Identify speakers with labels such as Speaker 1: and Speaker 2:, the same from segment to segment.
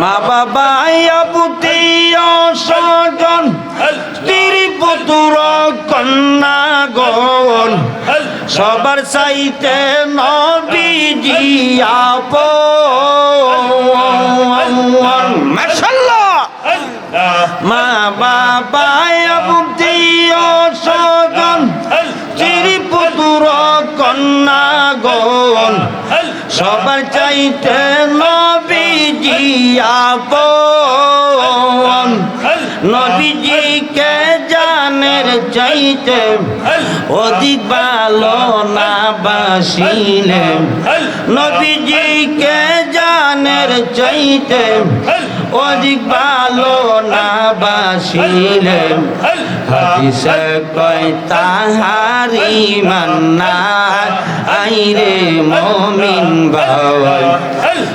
Speaker 1: মা বাবা পুতি পুতুর কন্যা গন সবার চাইতে নবীজি আপন। মা বাবা সবার চাইতে নবীজি আপন নবীজিকে জানের চাইতে অধিক ভালো না বাসিলে। নবীজিকে জানের চাইতে অধিক ভালো না বাসিলে। হাদিসে কয়, তাহারি মান্না আইরে মমিন বাবাই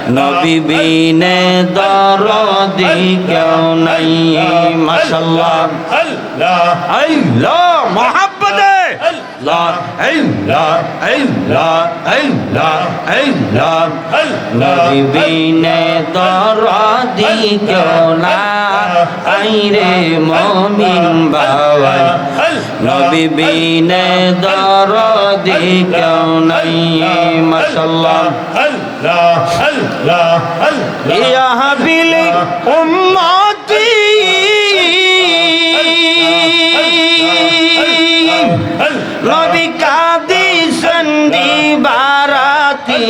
Speaker 1: নবী বিনে দরদি কেউ নাই, মাশাল্লাহ। আল্লাহ মোহাব্বতে। লা আল্লাহ আল্লাহ আল্লাহ আল্লাহ নবী বিনে দরদি কেউ না আইরে মমিন বাবাই নবী বিনে দরদি কেউ নাই মাশাল্লাহ ইয়া হাবিলি উম্মতি। নবী কাদি সন্দি বারাতি